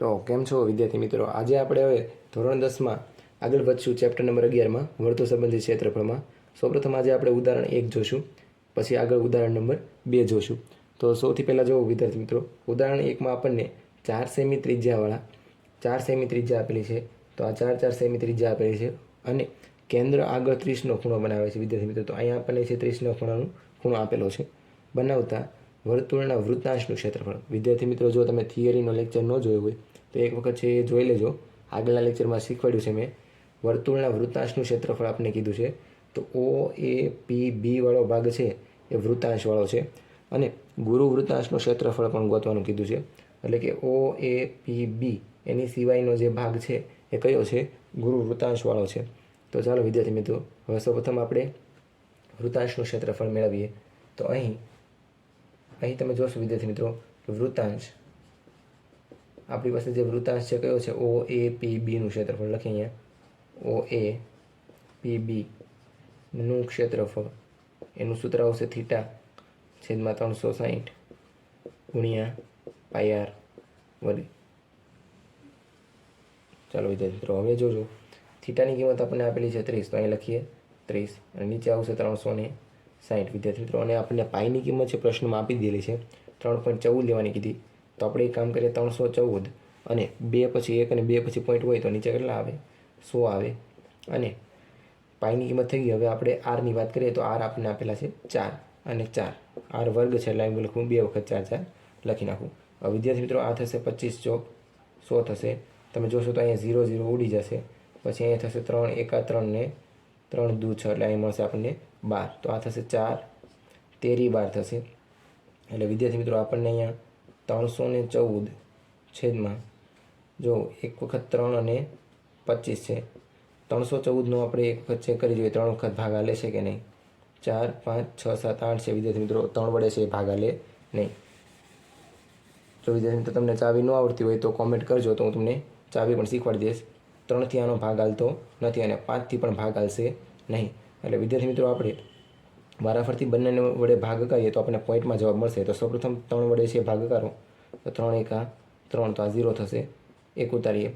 તો કેમ છો વિદ્યાર્થી મિત્રો? આજે આપણે હવે ધોરણ દસમાં આગળ વધશું ચેપ્ટર નંબર અગિયારમાં, વર્તુળ સંબંધિત ક્ષેત્રફળમાં. સૌપ્રથમ આજે આપણે ઉદાહરણ એક જોશું, પછી આગળ ઉદાહરણ નંબર બે જોશું. તો સૌથી પહેલાં જોવો વિદ્યાર્થી મિત્રો, ઉદાહરણ એકમાં આપણને ચાર સેમી ત્રિજ્યાવાળા, ચાર સેમી ત્રિજ્યા આપેલી છે. તો આ ચાર ચાર સેમી ત્રિજ્યા આપેલી છે અને કેન્દ્ર આગળ ત્રીસનો ખૂણો બનાવે છે વિદ્યાર્થી મિત્રો. તો અહીંયા આપણને છે ત્રીસનો ખૂણાનો ખૂણો આપેલો છે. બનાવતા વર્તુળના વૃત્તાંશનું ક્ષેત્રફળ. વિદ્યાર્થી મિત્રો, જો તમે થિયરીનો લેક્ચર ન જોયો હોય, તો એક વખત છે એ જોઈ લેજો. આગળના લેક્ચરમાં શીખવાડ્યું છે મેં. વર્તુળના વૃત્તાંશનું ક્ષેત્રફળ આપને કીધું છે. તો ઓ, એ, પી, બી વાળો ભાગ છે, એ વૃત્તાંશવાળો છે. અને ગુરુ વૃત્તાંશનું ક્ષેત્રફળ પણ ગોતવાનું કીધું છે. એટલે કે ઓ, એ, પી, બી, એની સિવાયનો જે ભાગ છે, એ કયો છે? ગુરુ વૃત્તાંશવાળો છે. તો ચાલો વિદ્યાર્થી મિત્રો, હવે સૌપ્રથમ આપણે વૃત્તાંશનું ક્ષેત્રફળ મેળવીએ. તો અહીં અહીં તમે જોશો, વિદ્યાર્થી મિત્રો વૃતાંશ આપણી પાસે જે વૃત્તાંશ છે, કયો છે? ઓ એ પી બીનું ક્ષેત્રફળ લખીએ અહીંયા. ઓ એ પી બીનું ક્ષેત્રફળ. એનું સૂત્ર આવશે થીટા છેદમાં ત્રણસો સાહીઠ ગુણ્યા પાયાર વડે ચાલો વિદ્યાર્થી મિત્રો, હવે જોજો. થીટાની કિંમત આપણને આપેલી છે ત્રીસ, તો અહીં લખીએ. ત્રીસ, અને નીચે આવશે ત્રણસો ને સાઠ વિદ્યાર્થી મિત્રો, અને આપણને પાઈની કિંમત છે પ્રશ્નમાં આપી દીધેલી છે. ત્રણ પોઈન્ટ ચૌદ લેવાની કીધી. તો આપણે એક કામ કરીએ, ત્રણસો ચૌદ. અને બે પછી એક અને બે પછી પોઈન્ટ હોય તો નીચે કેટલા આવે? સો આવે. અને પાઈની કિંમત થઈ ગઈ. હવે આપણે આરની વાત કરીએ તો આર આપણને આપેલા છે ચાર. અને ચાર. આર વર્ગ છે એટલે અહીં લખું બે વખત ચાર ચાર લખી નાખું. હવે વિદ્યાર્થી મિત્રો, આ થશે પચીસ ચોક. સો થશે. તમે જોશો તો અહીંયા ઝીરો ઝીરો ઉડી જશે. પછી અહીંયા થશે ત્રણ, એકા ત્રણને ત્રણ દૂ છ. એટલે અહીં મળશે આપણને બાર. તો આ થશે ચાર. તેરી બાર થશે. એટલે વિદ્યાર્થી મિત્રો, આપણને અહીંયા ત્રણસો ને ચૌદ છેદમાં જો એક વખત ત્રણ અને પચીસ છે. ત્રણસો ચૌદનો આપણે એક વખત ચેક કરી જોઈએ, ત્રણ વખત ભાગા લેશે કે નહીં? ચાર, પાંચ, છ, સાત, આઠ છે વિદ્યાર્થી મિત્રો, ત્રણ વડે છે એ ભાગા લે નહીં. જો વિદ્યાર્થી મિત્રો, તમને ચાવી ન આવડતી હોય તો કોમેન્ટ કરજો, તો હું તમને ચાવી પણ શીખવાડી દઈશ. ત્રણથી આનો ભાગ હાલતો નથી અને પાંચથી પણ ભાગ હાલશે નહીં. એટલે વિદ્યાર્થી મિત્રો, આપણે વારાફરતી બંનેને વડે ભાગ કરીએ તો આપણને પોઈન્ટમાં જવાબ મળશે. તો સૌપ્રથમ ત્રણ વડે છે ભાગ કરો તો ત્રણ એકા ત્રણ તો આ ઝીરો થશે. એક ઉતારીએ.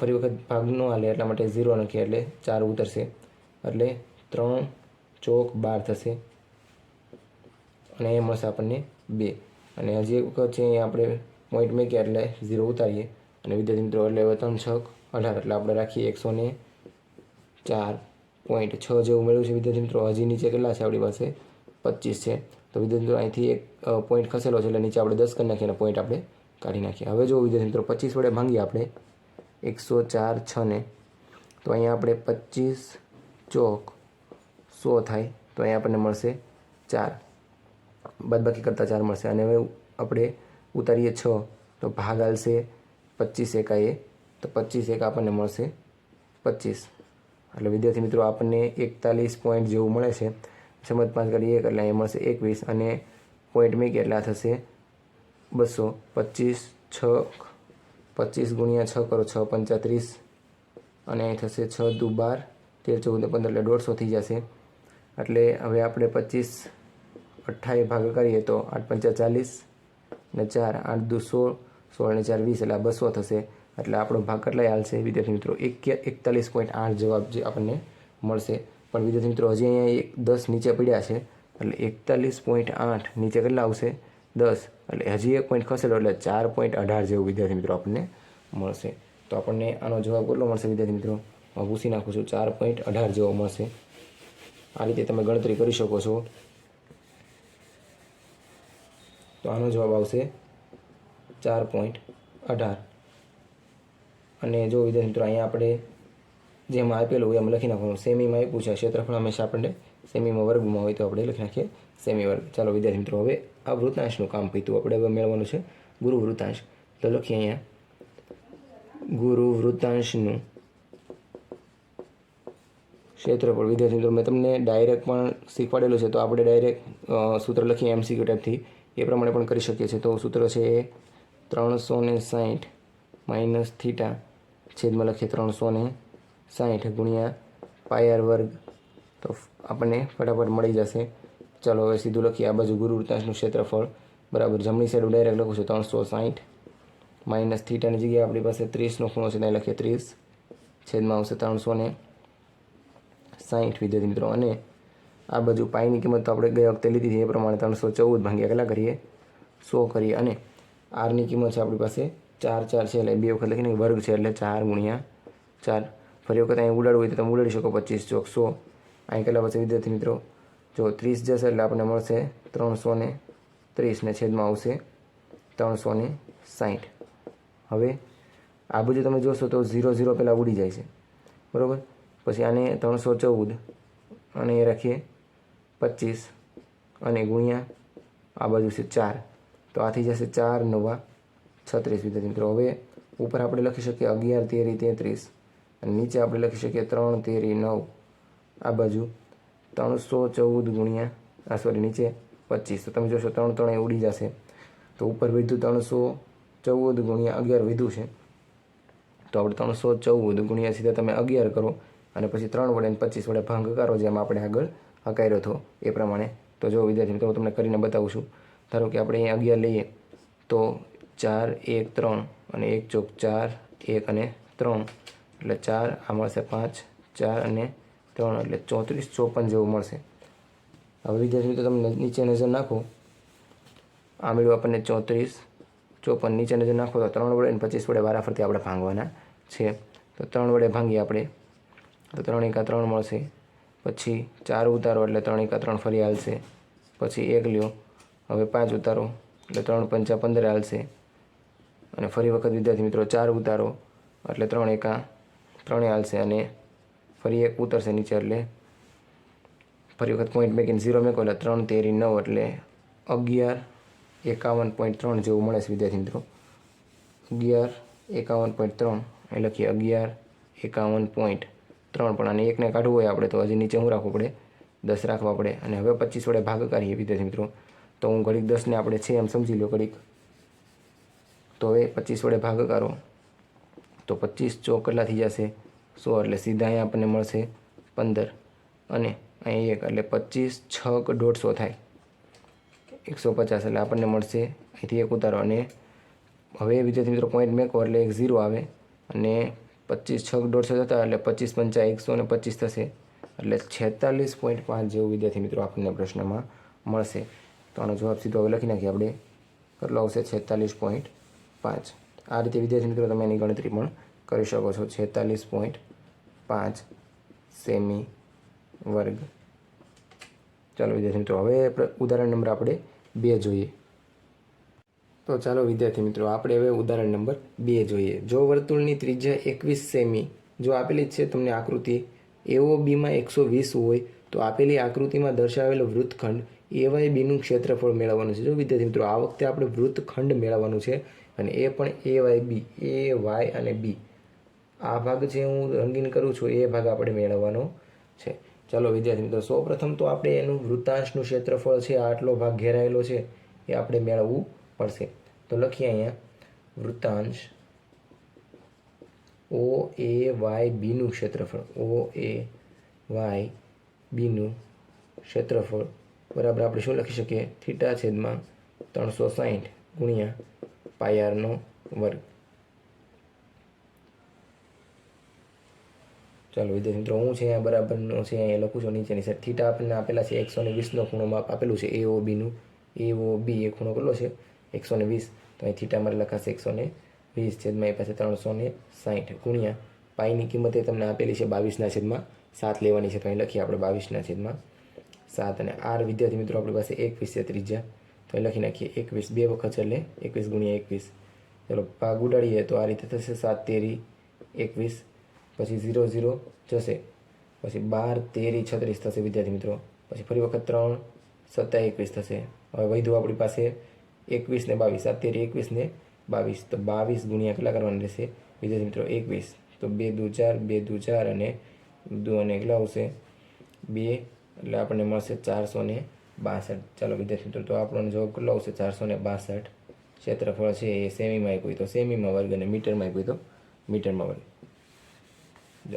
ફરી વખત ભાગ ન હાલે એટલા માટે ઝીરો નાખીએ એટલે ચાર ઉતરશે. એટલે ત્રણ ચોક બાર થશે. અને એ મળશે આપણને બે. અને હજી એક વખત છે આપણે પોઈન્ટ મૂકીએ એટલે ઝીરો ઉતારીએ. અને વિદ્યાર્થી મિત્રો, એટલે ત્રણ છક અઢાર. એટલે આપણે રાખીએ એકસો ને ચાર. પોઈન્ટ છ જેવું મેળવ્યું છે વિદ્યાર્થી મિત્રો. હજી નીચે કેટલા છે આપણી પાસે? પચીસ છે. તો વિદ્યાર્થી મિત્રો, અહીંથી એક પોઈન્ટ ખસેલો છે એટલે નીચે આપણે દસ કરી નાખીએ અને પોઈન્ટ આપણે કાઢી નાખીએ. હવે જો વિદ્યાર્થી મિત્રો, પચીસ વડે ભાંગીએ આપણે. એકસો ચાર છ ને. તો અહીંયા આપણે પચીસ ચોક સો થાય. તો અહીંયા આપણને મળશે ચાર. બાદબાકી કરતાં ચાર મળશે. અને હવે આપણે ઉતારીએ છ. તો ભાગ હાલશે પચીસ એકાએ. તો પચીસ એક આપણને મળશે પચીસ. એટલે વિદ્યાર્થી મિત્રો, આપણને એકતાલીસ પોઈન્ટ જેવું મળે છે. સમજ પાંચ કરીએ એટલે અહીંયા મળશે એકવીસ અને પોઈન્ટ મેં એટલે આ થશે બસો પચીસ છ પચીસ ગુણ્યા છ કરો છ પંચાત્રીસ અને અહીં થશે છ દુ બાર તેર ચૌદ પંદર એટલે દોઢસો થઈ જશે. એટલે હવે આપણે પચીસ અઠ્ઠાવીસ ભાગ કરીએ તો આઠ પંચા ચાલીસ ને ચાર આઠ દુ સોળ સોળ ને ચાર વીસ એટલે બસો થશે. એટલે આપણો ભાગ કેટલાય હાલશે? વિદ્યાર્થી મિત્રો, એક એકતાલીસ પોઈન્ટ આઠ જવાબ જે આપણને મળશે. પણ વિદ્યાર્થી મિત્રો, હજી અહીંયા એક દસ નીચે પડ્યા છે. એટલે એકતાલીસ પોઈન્ટ આઠ નીચે કેટલા આવશે? દસ. એટલે હજી એક પોઈન્ટ ખસેલો એટલે ચાર પોઈન્ટ અઢાર જેવું વિદ્યાર્થી મિત્રો આપણને મળશે. તો આપણને આનો જવાબ કેટલો મળશે વિદ્યાર્થી મિત્રો? હું પૂછી નાખું છું, ચાર પોઈન્ટ અઢાર જેવો મળશે. આ રીતે તમે ગણતરી કરી શકો છો. તો આનો જવાબ આવશે ચાર પોઈન્ટ અઢાર. અને જો વિદ્યાર્થી મિત્રો, અહીંયા આપણે જેમાં આપેલું હોય એમ લખી નાખવાનું. સેમીમાં આપ્યું છે ક્ષેત્રફળ હંમેશા આપણને સેમીમાં વર્ગમાં હોય તો આપણે લખી નાખીએ. સેમી વર્ગ. ચાલો વિદ્યાર્થી મિત્રો, હવે આ વૃતાંશનું કામ પીતું આપણે હવે મેળવવાનું છે. ગુરુ વૃતાંશ તો લખીએ અહીંયા. ગુરુ વૃત્તાંશનું ક્ષેત્રફળ. વિદ્યાર્થી મિત્રો, મેં તમને ડાયરેક્ટ પણ શીખવાડેલું છે, તો આપણે ડાયરેક્ટ સૂત્ર લખીએ એમસીક્યુ ટાઈપથી એ પ્રમાણે પણ કરી શકીએ છીએ. તો સૂત્ર છે એ ત્રણસો ને સાહીઠ માઇનસ થીટા છેદમાં લખીએ ત્રણસો ને સાહીઠ ગુણ્યા પાયર વર્ગ. તો આપણને ફટાફટ મળી જશે. ચાલો, હવે સીધું લખીએ. આ બાજુ ગુરુ ક્ષેત્રફળ. બરાબર, જમણી સાઈડ ડાયરેક્ટ લખું છું. ત્રણસો સાહીઠ. માઇનસ થીટાની જગ્યાએ આપણી પાસે ત્રીસનો ખૂણો છે, ત્યાં લખીએ ત્રીસ. છેદમાં આવશે ત્રણસો ને સાહીઠ, વિદ્યાર્થી મિત્રો. અને આ બાજુ પાઈની કિંમત તો આપણે ગયા વખતે લીધી હતી, એ પ્રમાણે ત્રણસો ચૌદ ભાગ્યા કેટલા કરીએ. સો કરીએ. અને આરની કિંમત છે આપણી પાસે ચાર ચાર છે એટલે બે વખત લખીને વર્ગ છે એટલે ચાર ગુણ્યા ચાર. ફરી વખત અહીં ઉડાડવું હોય તો તમે ઉડાડી શકો પચીસ ચોક સો. અહીં કેટલા પછી વિદ્યાર્થી મિત્રો, જો ત્રીસ જશે એટલે આપણને મળશે ત્રણસો ને ત્રીસને છેદમાં આવશે ત્રણસો ને સાહીઠ હવે આ બાજુ તમે જોશો તો ઝીરો ઝીરો પહેલાં ઉડી જાય છે. બરાબર? પછી આને ત્રણસો ચૌદ અને એ રાખીએ પચીસ અને ગુણ્યા આ બાજુ છે ચાર. તો આથી જશે ચાર નવા છત્રીસ વિદ્યાર્થી મિત્રો. હવે ઉપર આપણે લખી શકીએ અગિયાર, તેરી, તેત્રીસ. અને નીચે આપણે લખી શકીએ ત્રણ, તેરી, નવ. આ બાજુ ત્રણસો ચૌદ ગુણ્યા, આ સોરી નીચે પચીસ. તો તમે જોશો ત્રણ ત્રણ ઉડી જશે. તો ઉપર વિધુ ત્રણસો ચૌદ ગુણ્યા અગિયાર વધ્યું છે. તો આપણે ત્રણસો ચૌદ ગુણ્યા સીધા તમે અગિયાર કરો અને પછી ત્રણ વડે પચીસ વડે ભાંગ કરો જેમ આપણે આગળ હકાર્યો હતો એ પ્રમાણે. તો જો વિદ્યાર્થી મિત્રો, હું તમને કરીને બતાવું છું. ધારો કે આપણે અહીંયા અગિયાર લઈએ તો ચાર, એક, ત્રણ અને એક ચોક ચાર, એક અને ત્રણ. એટલે ચાર આ મળશે પાંચ, ચાર અને ત્રણ. એટલે ચોત્રીસ ચોપન જેવું મળશે. હવે વિદ્યાર્થી મિત્રો તમે નીચે નજર નાખો. આ મેળવ્યું આપણને ચોત્રીસ ચોપન. નીચે નજર નાખો તો ત્રણ વડે અને પચીસ વડે વારાફરતી આપણે ભાંગવાના છે. તો ત્રણ વડે ભાંગીએ આપણે. તો ત્રણ એકા ત્રણ મળશે. પછી ચાર ઉતારો એટલે ત્રણ એકા ત્રણ ફરી હાલશે. પછી એક લ્યો. હવે પાંચ ઉતારો એટલે ત્રણ પંચા પંદર હાલશે. અને ફરી વખત, વિદ્યાર્થી મિત્રો, ચાર ઉતારો, એટલે ત્રણ એકા ત્રણે હાલશે અને ફરી એક ઉતરશે નીચે, એટલે ફરી વખત પોઈન્ટ મેકીને ઝીરો મેકો, એટલે ત્રણ તેરી નવ, એટલે અગિયાર એકાવન પોઈન્ટ ત્રણ જેવું મળે છે, વિદ્યાર્થી મિત્રો. અગિયાર એકાવન પોઈન્ટ ત્રણ, એ લખીએ અગિયાર એકાવન પોઈન્ટ ત્રણ. પણ અને એકને કાઢવું હોય આપણે, તો હજી નીચે હું રાખવું પડે? દસ રાખવા પડે. અને હવે પચીસ વડે ભાગ કરીએ વિદ્યાર્થી મિત્રો. તો હું ઘડીક દસને આપણે છે એમ સમજી લો ઘડીક તો હવે પચીસ વડે ભાગ કરો. તો પચીસ ચોક કેટલા થઈ જશે. સો એટલે સીધા અહીંયા આપણને મળશે પંદર. અને અહીં એક એટલે પચીસ છક દોઢસો થાય. એકસો પચાસ એટલે આપણને મળશે. અહીંથી એક ઉતારો અને હવે વિદ્યાર્થી મિત્રો પોઈન્ટ મેકો એટલે એક ઝીરો આવે. અને પચીસ છક દોઢસો થતા એટલે પચીસ પંચા એકસો અને પચીસ થશે. એટલે છેતાલીસ પોઈન્ટ પાંચ જેવું વિદ્યાર્થી મિત્રો આપણને પ્રશ્નમાં મળશે. તો આનો જવાબ સીધો હવે લખી નાખીએ આપણે. કેટલો આવશે? છેતાલીસ પોઈન્ટ પાંચ. આ રીતે વિદ્યાર્થી મિત્રો તમે એની ગણતરી પણ કરી શકો છો. છેતાલીસ પોઈન્ટ પાંચ સેમી વર્ગ. ચાલો વિદ્યાર્થી મિત્રો, હવે ઉદાહરણ નંબર આપણે બે જોઈએ. તો ચાલો વિદ્યાર્થી મિત્રો, આપણે હવે ઉદાહરણ નંબર બે જોઈએ. જો વર્તુળની ત્રિજ્યા એકવીસ સેમી, જો આપેલી છે તમને આકૃતિ એઓ બીમાં એકસો વીસ હોય, તો આપેલી આકૃતિમાં દર્શાવેલો વૃત્તખંડ એવાય બીનું ક્ષેત્રફળ મેળવવાનું છે. જો વિદ્યાર્થી મિત્રો, આ વખતે આપણે વૃત્તખંડ મેળવવાનું છે અને એ પણ એ વાય બી એ વાય અને બી આ ભાગ જે હું રંગીન કરું છું, એ ભાગ આપણે મેળવવાનો છે. ચાલો વિદ્યાર્થી મિત્રો, સૌપ્રથમ તો આપણે એનું વૃત્તાંશનું ક્ષેત્રફળ છે આટલો ભાગ ઘેરાયેલો છે, એ આપણે મેળવવું પડશે. તો લખીએ અહીંયા, વૃત્તાંશ ઓ એ વાય બીનું ક્ષેત્રફળ ઓ એ વાય બીનું ક્ષેત્રફળ. બરાબર, આપણે શું લખી શકીએ? થીટા છેદમાં ત્રણસો સાહીઠ ગુણ્યા પાયારનો વર્ગ ચાલો, વિદ્યાર્થી મિત્રો, હું છે અહીંયા બરાબરનો છે, અહીંયા લખું છું, નીચેની સાઈડ થીટા આપણને આપેલા છે, એકસો ને વીસનો ખૂણો માપ આપેલું છે એ ઓ બીનું એ ઓ બી એ ખૂણો કેટલો છે? એકસો ને વીસ. તો અહીં થીટા મારે લખાશે એકસો ને વીસ છેદમાં એ પાસે ત્રણસો ને સાહીઠ ગુણ્યા પાઈની કિંમત એ તમને આપેલી છે બાવીસના છેદમાં સાત લેવાની છે. તો અહીં લખીએ આપણે બાવીસના છેદમાં સાત અને આર. વિદ્યાર્થી મિત્રો, આપણી પાસે એક વિશે ત્રિજ્યા તો લખી નાખીએ? એકવીસ. બે વખત છે એકવીસ ગુણ્યા એકવીસ. ચલો, ભાગ ઉડાડીએ તો આ રીતે થશે. સાત, તેરી, એકવીસ. પછી ઝીરો ઝીરો જશે. પછી બાર, તેરી, છત્રીસ થશે વિદ્યાર્થી મિત્રો. પછી ફરી વખત ત્રણ, સત્તા એકવીસ થશે. હવે વધ્યું આપણી પાસે એકવીસ ને બાવીસ. આ તેરી, એકવીસ ને બાવીસ. તો બાવીસ ગુણ્યા કેટલા કરવાના રહેશે? વિદ્યાર્થી મિત્રો, એકવીસ. તો બે, દુ, ચાર, બે, દુ, ચાર અને દુ અને એકલા આવશે? બે. એટલે આપણને મળશે ચારસો ને બાસઠ. ચાલો વિદ્યાર્થી મિત્રો, તો આપણને જવાબ કેટલો આવશે? ચારસો ને બાસઠ. ક્ષેત્રફળ છે એ સેમીમાં આપ્યું તો સેમીમાં વર્ગ અને મીટરમાં આપ્યું તો મીટરમાં વર્ગ.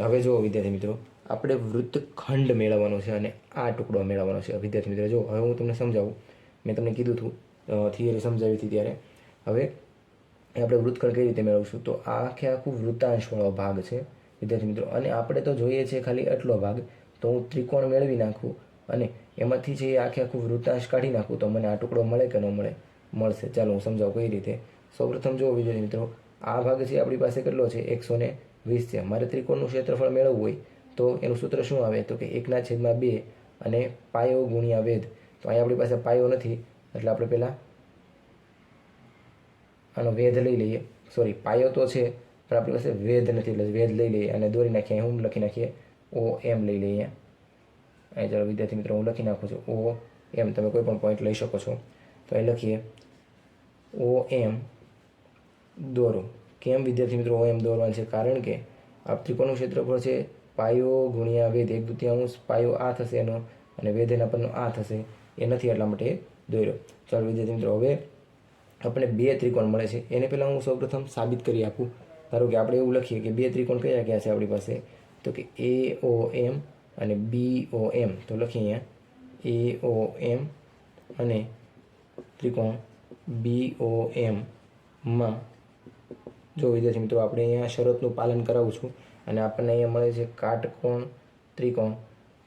હવે જુઓ વિદ્યાર્થી મિત્રો, આપણે વૃત્તખંડ મેળવવાનો છે અને આ ટુકડો મેળવવાનો છે. વિદ્યાર્થી મિત્રો જો હવે હું તમને સમજાવું. મેં તમને કીધું હતું થિયરી સમજાવી હતી ત્યારે. હવે આપણે વૃત્તખંડ કઈ રીતે મેળવશું? તો આખે આખું વૃત્તાંશવાળો ભાગ છે. વિદ્યાર્થી મિત્રો, અને આપણે તો જોઈએ છે ખાલી આટલો ભાગ. તો હું ત્રિકોણ મેળવી નાખું. અને એમાંથી જે આખે આખું વૃત્તાંશ કાઢી નાખું તો મને આ ટુકડો મળે કે ન મળે, મળશે. ચાલો હું સમજાવું કઈ રીતે? સૌપ્રથમ જોવો વિદ્યાર્થી મિત્રો, આ ભાગ છે આપણી પાસે કેટલો છે? એકસો ને વીસ છે. મારે ત્રિકોણનું ક્ષેત્રફળ મેળવવું હોય તો એનું સૂત્ર શું આવે? તો કે એકના છેદમાં બે અને પાયો ગુણ્યા વેદ તો અહીં આપણી પાસે પાયો નથી, એટલે આપણે પહેલાં આનો વેધ લઈ લઈએ. સોરી પાયો તો છે, પણ આપણી પાસે વેધ નથી, એટલે વેધ લઈ લઈએ અને દોરી નાખીએ. હું લખી નાખીએ, ઓ એમ લઈ લઈએ. અહીં ચાલો વિદ્યાર્થી મિત્રો, હું લખી નાખું છું ઓ એમ તમે કોઈ પણ પોઈન્ટ લઈ શકો છો. તો અહીં લખીએ ઓ એમ દોરો. કેમ વિદ્યાર્થી મિત્રો ઓ એમ દોરવાનું છે? કારણ કે આ ત્રિકોણનું ક્ષેત્રફળ છે, પાયો ગુણ્યા વેધ. એક દુત્યાંશ પાયો આ થશે એનો અને વેદ એના પરનો આ થશે. એ નથી એટલા માટે દોર્યો. ચાલો વિદ્યાર્થી મિત્રો, હવે આપણે બે ત્રિકોણ મળે છે. એને પહેલાં હું સૌપ્રથમ સાબિત કરી આપું. ધારો કે આપણે એવું લખીએ કે બે ત્રિકોણ કયા કયા છે આપણી પાસે? તો કે એ, ઓ, એમ અને બી ઓ એમ તો લખીએ અહીંયા એ ઓ એમ અને ત્રિકોણ બી ઓ એમમાં જો વિદ્યાર્થી મિત્રો, આપણે અહીંયા શરતનું પાલન કરાવું છું અને આપણને અહીંયા મળે છે કાટકોણ ત્રિકોણ.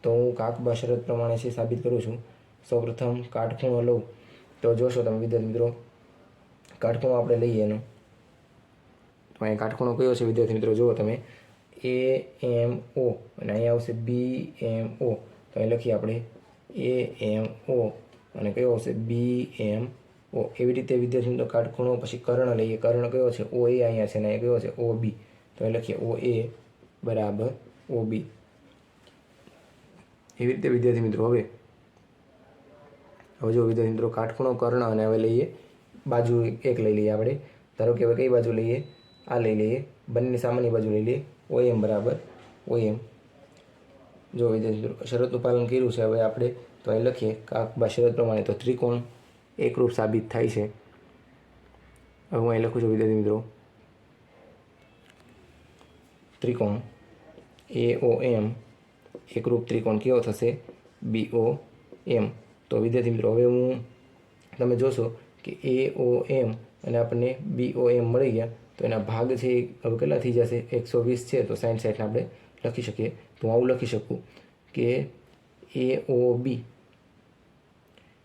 તો હું કાકબા શરત પ્રમાણે છે સાબિત કરું છું. સૌપ્રથમ કાટખૂણો લઉં. તો જોશો તમે વિદ્યાર્થી મિત્રો, કાટખૂણો આપણે લઈએ એનો. તો અહીંયા કાટખૂણો કયો છે વિદ્યાર્થી મિત્રો? જુઓ તમે. એ એમ ઓ અને અહીંયા આવશે બી એમ ઓ તો અહીં લખીએ આપણે એ એમ ઓ અને કયો આવશે? બી એમ ઓ એવી રીતે વિદ્યાર્થી મિત્રો કાટખૂણો પછી કર્ણ લઈએ. કર્ણ કયો છે? ઓ એ અહીંયા છે અને અહીંયા કયો છે? ઓ બી તો અહીં લખીએ ઓ એ બરાબર ઓ બી એવી રીતે વિદ્યાર્થી મિત્રો, હવે હવે જો વિદ્યાર્થી મિત્રો કાટખૂણો કર્ણ અને હવે લઈએ બાજુ એક લઈ લઈએ આપણે. ધારો કે હવે કઈ બાજુ લઈએ? આ લઈ લઈએ. બંને સામાન્ય બાજુ લઈ લઈએ. ઓ એમ બરાબર? ઓ એમ જો વિદ્યાર્થી શરતનું પાલન કર્યું છે, હવે આપણે તો અહીં લખીએ કાકબા શરત પ્રમાણે તો ત્રિકોણ એકરૂપ સાબિત થાય છે. હવે હું અહીં લખું છું, વિદ્યાર્થી મિત્રો. ત્રિકોણ એ ઓ એમ એકરૂપ ત્રિકોણ કેવો થશે? બી ઓ એમ તો વિદ્યાર્થી મિત્રો, હવે હું, તમે જોશો કે એ ઓ એમ અને આપણને બી ઓ એમ મળી ગયા. તો એના ભાગ છે હવે કેટલા થઈ જશે? એકસો વીસ છે, તો સાઠ સાઠને આપણે લખી શકીએ. તો હું આવું લખી શકું કે એ ઓ બી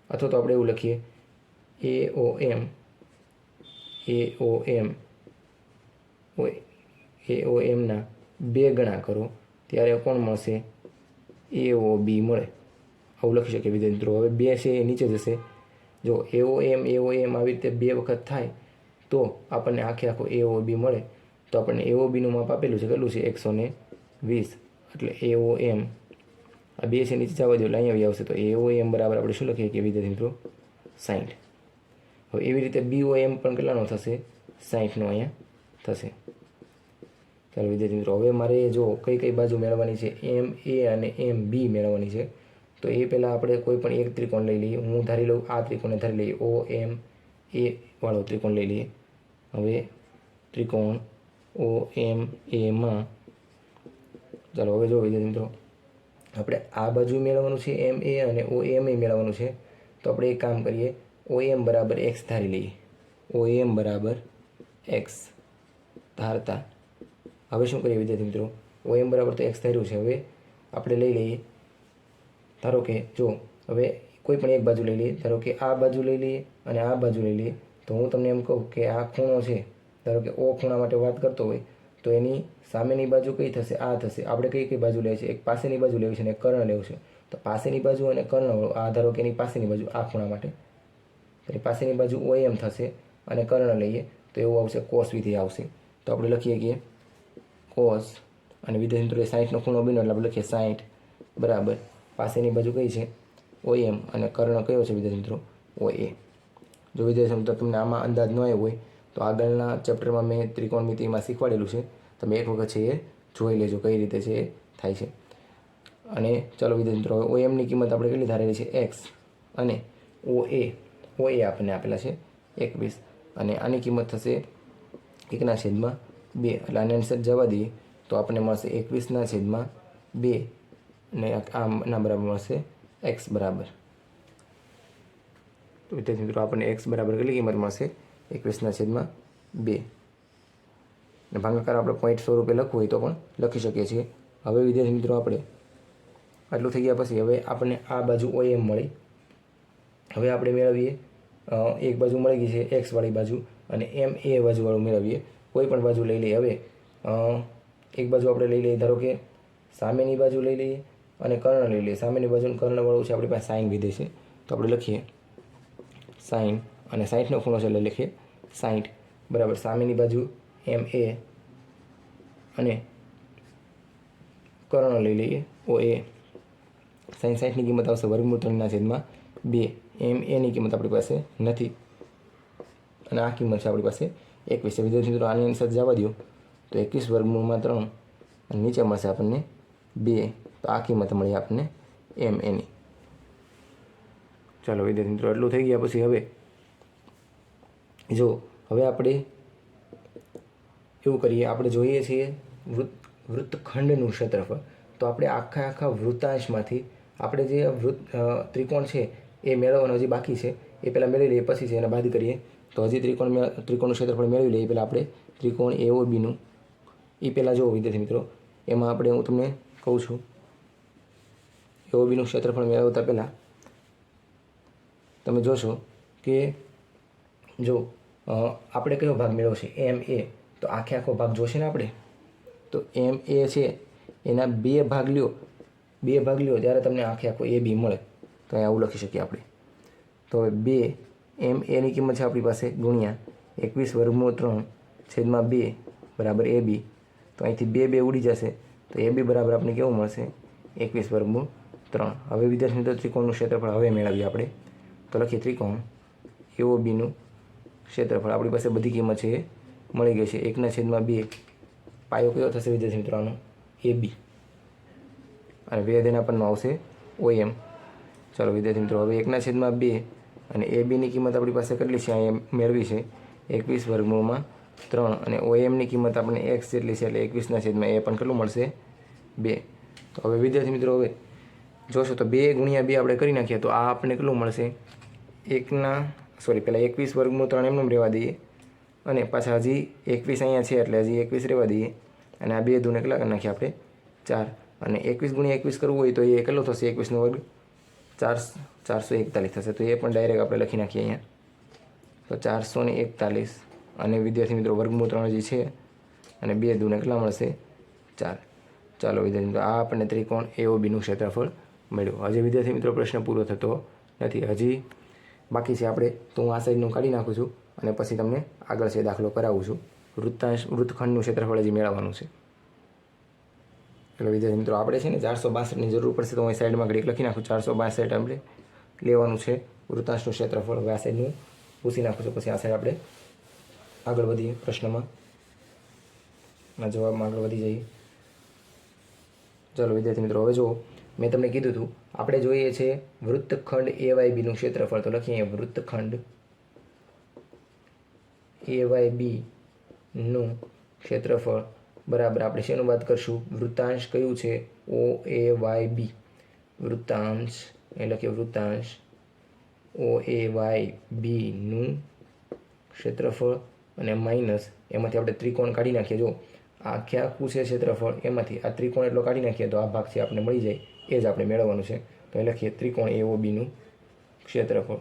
અથવા તો આપણે એવું લખીએ એ ઓ એમ એ ઓ એમ એ ઓ એમના બે ગણા કરો, ત્યારે કોણ મળશે? એ ઓ બી મળે. આવું લખી શકીએ વિદ્યાર્થી મિત્રો. હવે બે છે એ નીચે જશે. જો એઓ એમ એઓ એમ આવી રીતે બે વખત થાય તો આપણને આખે આખો એઓ બી મળે. તો આપણને એઓ બીનું માપ આપેલું છે કેટલું છે? એકસો ને વીસ. એટલે એઓ એમ આ બે છે નીચે જવા દો, એટલે અહીંયા આવી આવશે. તો એઓ એમ બરાબર આપણે શું લખીએ? કે વિદ્યાર્થી મિત્રો સાઠ હવે એવી રીતે બીઓ એમ પણ કેટલાનો થશે? સાઠનો અહીંયા થશે. ચાલો વિદ્યાર્થી મિત્રો, હવે મારે જો કઈ કઈ બાજુ મેળવવાની છે? એમ એ અને એમ બી મેળવવાની છે. તો એ પહેલાં આપણે કોઈ પણ એક ત્રિકોણ લઈ લઈએ. હું ધારી લઉં આ ત્રિકોણને ધારી લઈએ. ઓ એમ એ વાળો ત્રિકોણ લઈ લઈએ. હવે ત્રિકોણ ઓ એમ એમાં ચાલો હવે જો વિદ્યાર્થી મિત્રો. આપણે આ બાજુ મેળવવાનું છે એમ એ અને ઓ એમ એ મેળવવાનું છે. તો આપણે એક કામ કરીએ. ઓ એમ બરાબર એક્સ ધારી લઈએ. ઓ એમ બરાબર એક્સ ધારતા. હવે શું કરીએ વિદ્યાર્થી મિત્રો? ઓ એમ બરાબર તો એક્સ ધાર્યું છે. હવે આપણે લઈ લઈએ. ધારો કે જો, હવે કોઈ પણ એક બાજુ લઈ લઈએ. ધારો કે આ બાજુ લઈ લઈએ અને આ બાજુ લઈ લઈએ. તો હું તમને એમ કહું કે આ ખૂણો છે, ધારો કે ઓ ખૂણા માટે વાત કરતો હોય, તો એની સામેની બાજુ કઈ થશે? આ થશે. આપણે કઈ કઈ બાજુ લેવી છે? એક પાસેની બાજુ લેવી છે અને કર્ણ લેવું છે. તો પાસેની બાજુ અને કર્ણ આ ધારો કે એની પાસેની બાજુ, આ ખૂણા માટે. એની પાસેની બાજુ ઓ એમ થશે અને કર્ણ લઈએ, તો એવું આવશે, કોસ વિધિ આવશે. તો આપણે લખીએ કે કોસ અને વિદ્યાર્થી મિત્રો સાઠનો ખૂણો બન્યો એટલે આપણે લખીએ સાઠ બરાબર. પાસેની બાજુ કઈ છે? ઓ એમ. અને કર્ણ કયો છે વિદ્યાર્થી મિત્રો ઓ એ. જો વિદ્યાર્થી મિત્રો તમને આમાં અંદાજ ન આવ્યો હોય, તો આગળના ચેપ્ટરમાં મેં ત્રિકોણમિતિમાં શીખવાડેલું છે. તમે એક વખત છે એ જોઈ લેજો કઈ રીતે છે એ થાય છે. અને ચાલો વિદ્યાર્થી મિત્રો ઓ એમની કિંમત આપણે કેટલી ધારેલી છે? એક્સ અને ઓ એ ઓ એ આપણને આપેલા છે એકવીસ. અને આની કિંમત થશે એકના છેદમાં બે. એટલે આને આન્સર જવા દઈએ તો આપણને મળશે એકવીસના છેદમાં બે. અને આમના બરાબર મળશે એક્સ બરાબર. તો વિદ્યાર્થી મિત્રો, આપણને એક્સ બરાબર કેટલી કિંમત મળશે? એકવીસના છેદમાં બે. અને ભાગાકાર આપણે પોઈન્ટ સ્વરૂપે લખવું હોય તો પણ લખી શકીએ છીએ. હવે વિદ્યાર્થી મિત્રો, આપણે આટલું થઈ ગયા પછી હવે આપણને આ બાજુ ઓ એમ મળી. હવે આપણે મેળવીએ એક બાજુ મળી ગઈ છે એક્સવાળી બાજુ અને એમ એ બાજુવાળું મેળવીએ. કોઈ પણ બાજુ લઈ લઈએ હવે એક બાજુ આપણે લઈ લઈએ, ધારો કે સામેની બાજુ લઈ લઈએ અને કર્ણ લઈ લઈએ. સામેની બાજુનું કર્ણવાળું છે આપણી પાસે સાઈન વિધે છે. તો આપણે લખીએ. સાઈન અને સાઈઠનો ખૂણો છે એટલે લખીએ સાઈઠ બરાબર સામેની બાજુ એમ એ અને કર્ણ લઈ લઈએ ઓ એ. સાઈન સાઈઠની કિંમત આવશે વર્ગમૂળ ત્રણના છેદમાં બે. એમ એની કિંમત આપણી પાસે નથી. અને આ કિંમત છે આપણી પાસે એકવીસ વિદ્યાર્થી મિત્રો, આની એની જવા દો. તો એકવીસ વર્ગમૂળમાં ત્રણ અને નીચે મળશે આપણને બે. તો આ કિંમત મળી આપણને એમ એની ચાલો વિદ્યાર્થી મિત્રો એટલું થઈ ગયા પછી હવે જો, હવે આપણે એવું કરીએ, આપણે જોઈએ છીએ વૃત્ત વૃત્તખંડનું ક્ષેત્રફળ. તો આપણે આખા આખા વૃત્તાંશમાંથી આપણે જે વૃત્ત ત્રિકોણ છે, એ મેળવવાનો હજી બાકી છે, એ પહેલાં મેળવી લઈએ, પછી છે એને બાદ કરીએ. તો હજી ત્રિકોણ ત્રિકોણનું ક્ષેત્રફળ મેળવી લઈએ પહેલાં આપણે ત્રિકોણ એઓ બીનું એ પહેલાં જુઓ વિદ્યાર્થી મિત્રો, એમાં આપણે હું તમને કહું છું એઓ બીનું ક્ષેત્રફળ મેળવતા પહેલાં તમે જોશો કે જો આપણે કયો ભાગ મેળવશે એમ એ તો આખે આખો ભાગ જોશે ને આપણે? તો એમ એ છે. એના બે ભાગ લ્યો. બે ભાગ લ્યો, ત્યારે તમને આખે આખો એ બી મળે. તો અહીંયા આવું લખી શકીએ આપણે. તો હવે બે એમ એની કિંમત છે આપણી પાસે ગુણ્યા એકવીસ વર્ગમૂળ ત્રણ છેદમાં બે બરાબર એ બી તો અહીંથી બે બે ઉડી જશે. તો એ બી બરાબર આપણને કેવું મળશે? એકવીસ વર્ગમૂળ ત્રણ. હવે વિદ્યાર્થી મિત્રો ત્રિકોણનું ક્ષેત્રફળ હવે મેળવીએ આપણે. તો લખીએ ત્રિકોણ એઓ બીનું ક્ષેત્રફળ. આપણી પાસે બધી કિંમત છે. એ મળી ગઈ છે. એકના છેદમાં બે. પાયો કયો થશે વિદ્યાર્થી મિત્રોનો? એ બી. અને વેદ એના પરનો આવશે. ઓ એમ ચાલો વિદ્યાર્થી મિત્રો, હવે એકના છેદમાં બે અને એ બીની કિંમત આપણી પાસે કેટલી છે? અહીંયા મેળવી છે. એકવીસ વર્ગમૂળમાં ત્રણ અને ઓ એમની કિંમત આપણને એક્સ જેટલી છે એટલે એકવીસના છેદમાં એ પણ કેટલું મળશે? બે. તો હવે વિદ્યાર્થી મિત્રો, હવે જોશો તો બે ગુણ્યા બે આપણે કરી નાખીએ તો આ આપણને કેટલું મળશે? એકના સોરી પહેલાં એકવીસ વર્ગમૂળ ત્રણ એમનેમ રહેવા દઈએ. અને પાછા હજી એકવીસ અહીંયા છે એટલે હજી એકવીસ રહેવા દઈએ. અને આ બે દૂને કેટલા નાખીએ આપણે. ચાર. અને એકવીસ ગુણ્યા એકવીસ કરવું હોય તો એ કેટલો થશે? એકવીસનો વર્ગ? ચાર ચારસો એકતાલીસ થશે. તો એ પણ ડાયરેક્ટ આપણે લખી નાખીએ અહીંયા. તો ચારસો ને એકતાલીસ. અને વિદ્યાર્થી મિત્રો, વર્ગમૂળ ત્રણ હજી છે, અને બે દૂને કેટલા મળશે. ચાર. ચાલો વિદ્યાર્થી મિત્રો, આ આપણને ત્રિકોણ એઓ બીનું ક્ષેત્રફળ મળ્યું. હજી વિદ્યાર્થી મિત્રો પ્રશ્ન પૂરો થતો નથી. હજી બાકી છે આપણે, તો હું આ સાઈડનું કાઢી નાખું છું અને પછી તમને આગળ છે દાખલો કરાવું છું. વૃત્તાંશ, વૃત્તખંડનું ક્ષેત્રફળ જે મેળવવાનું છે. એટલે વિદ્યાર્થી મિત્રો, આપણે છે ને ચારસો બાસઠની જરૂર પડશે તો હું સાઈડમાં ઘડીક લખી નાખું. ચારસો બાસઠ આપણે લેવાનું છે વૃત્તાંશનું ક્ષેત્રફળ. હવે આ સાઈડનું પૂછી નાખું છું. પછી આ સાઈડ આપણે આગળ વધીએ પ્રશ્નમાં. ના જવાબમાં આગળ વધી જઈએ. ચાલો વિદ્યાર્થી મિત્રો, હવે જુઓ. મેં તમને કીધું હતું આપણે જોઈએ છે વૃત્તખંડ એ વાય બીનું ક્ષેત્રફળ. તો લખીએ વૃત્તખંડ એ વાય બીનું ક્ષેત્રફળ બરાબર. આપણે શેનું વાત કરશું? વૃત્તાંશ કયું છે? ઓ એ વાય બી વૃત્તાંશ એ લખીએ વૃત્તાંશ. ઓ એ વાય બીનું ક્ષેત્રફળ અને માઇનસ, એમાંથી આપણે ત્રિકોણ કાઢી નાખીએ. જો આખે આખું છે ક્ષેત્રફળ, એમાંથી આ ત્રિકોણ એટલો કાઢી નાખીએ તો આ ભાગ છે આપણે મળી જાય. એ જ આપણે મેળવવાનું છે. તો એ લખીએ ત્રિકોણ એ ઓ બીનું ક્ષેત્રફળ.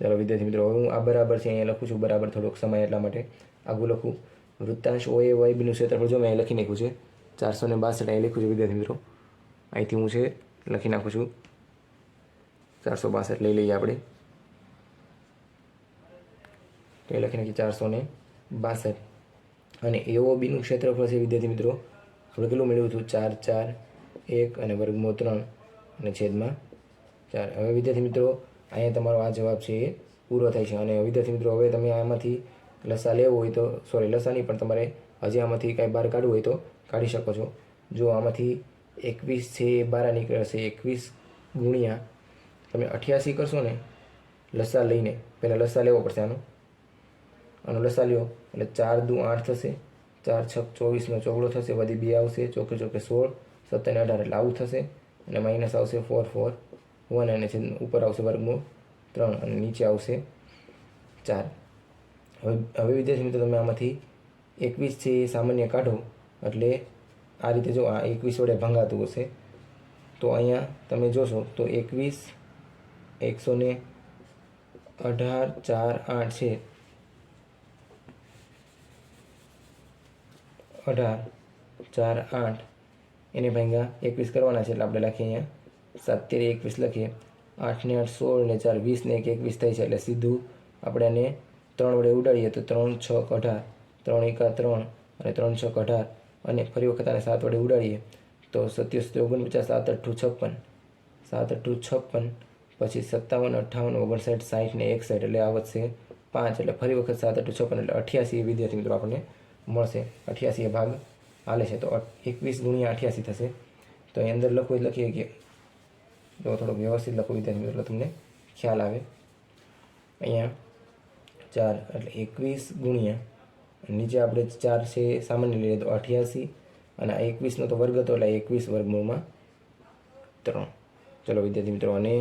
ચાલો વિદ્યાર્થી મિત્રો, હવે હું આ બરાબર છે અહીંયા લખું છું, બરાબર થોડોક સમય એટલા માટે. આગું લખું. વૃત્તાંશ ઓ એ વાય બીનું ક્ષેત્રફળ, જો મેં લખી નાખ્યું છે, ચારસો ને બાસઠ અહીં લખ્યું છે વિદ્યાર્થી મિત્રો. અહીંથી હું છે, લખી નાખું છું. ચારસો બાસઠ લઈ લઈએ આપણે. તો એ લખી નાખીએ ચારસો ને બાસઠ. અને એઓ બીનું ક્ષેત્રફળ છે વિદ્યાર્થી મિત્રો આપણે કેટલું મેળવ્યું હતું? ચાર ચાર એક અને વર્ગમૂળ ત્રણ અને છેદમાં ચાર. હવે વિદ્યાર્થી મિત્રો, અહીંયા તમારો આ જવાબ છે એ પૂરો થાય છે. અને વિદ્યાર્થી મિત્રો, હવે તમે આમાંથી લસા લેવો હોય તો સોરી લસા નહીં, પણ તમારે હજી આમાંથી કાંઈ બહાર કાઢવું હોય તો કાઢી શકો છો. જો આમાંથી એકવીસ છે એ બહાર નીકળશે, એકવીસ ગુણ્યા તમે અઠ્યાસી કરશો ને, લસા લઈને, પહેલાં લસા લેવો પડશે આનો. આનો લસા લ્યો, એટલે ચાર દુ આઠ થશે, ચાર છક ચોવીસનો ચોગડો થશે, વધી બે આવશે, ચોકે ચોકે સોળ સત્તર ને અઢાર એટલે આવું થશે અને માઇનસ આવશે ફોર ફોર વન અને છે ઉપર આવશે વર્ગમૂળ ત્રણ અને નીચે આવશે ચાર. હવે હવે વિદ્યાર્થી મિત્રો તમે આમાંથી એકવીસ છે એ સામાન્ય કાઢો એટલે આ રીતે જો આ એકવીસ વડે ભંગાતું હશે, તો અહીંયા તમે જોશો તો એકવીસ, એકસો ને અઢાર, ચાર, આઠ છે. અઢાર, ચાર, આઠ એને ભાંગ્યા એકવીસ કરવાના છે એટલે આપણે લખીએ અહીંયા. સત્તેર એકવીસ લખીએ. આઠને આઠ સોળ ને ચાર વીસ ને એક એકવીસ થાય છે એટલે સીધું આપણે એને ત્રણ વડે ઉડાડીએ તો ત્રણ છ અઢાર. ત્રણ એકા ત્રણ અને ત્રણ છ અઢાર. અને ફરી વખત આને સાત વડે ઉડાડીએ તો સત્યોતેર ઓગણપચાસ, સાત અઠ્ઠું છપ્પન. સાત અઠ્ઠું છપ્પન, પછી સત્તાવન, અઠ્ઠાવન, ઓગણસાઠ સાઠ ને એક સાઠ એટલે આ વધશે પાંચ. એટલે ફરી વખત સાત અઠ્ઠું છપ્પન એટલે અઠ્યાસી વિદ્યાર્થી મિત્રો આપણને મળશે. અઠ્યાસી ભાગ હાલે છે. તો એકવીસ ગુણ્યા અઠ્યાસી થશે. તો એની અંદર લખવું લખીએ કે જો થોડુંક વ્યવસ્થિત લખો વિદ્યાર્થી મિત્રો તમને ખ્યાલ આવે. અહીંયા ચાર એટલે એકવીસ ગુણ્યા નીચે આપણે ચાર છે સામાન્ય લઈએ તો અઠ્યાસી, અને આ એકવીસનો તો વર્ગ હતો એટલે એકવીસ વર્ગમૂળમાં ત્રણ. ચલો વિદ્યાર્થી મિત્રો, અને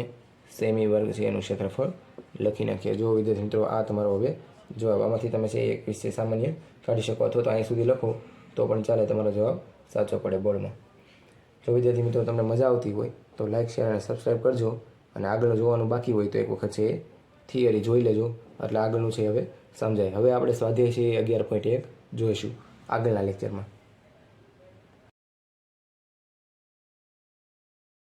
સેમી વર્ગ છે એનું ક્ષેત્રફળ લખી નાખીએ. જો વિદ્યાર્થી મિત્રો, આ તમારો હવે જવાબ. આમાંથી તમે છે એકવીસ છે સામાન્ય કાઢી શકો, અથવા તો અહીં સુધી લખો. તો પણ ચાલે તમારો જવાબ સાચો પડે બોર્ડમાં જો વિદ્યાર્થી મિત્રો તમને મજા આવતી હોય તો લાઇક શેર અને સબસ્ક્રાઈબ કરજો અને આગળ જોવાનું બાકી હોય તો એક વખત છે એ થિયરી જોઈ લેજો. એટલે આગળનું છે હવે સમજાય. હવે આપણે સ્વાધ્યાય છે અગિયાર પોઈન્ટ એક જોઈશું આગળના લેક્ચરમાં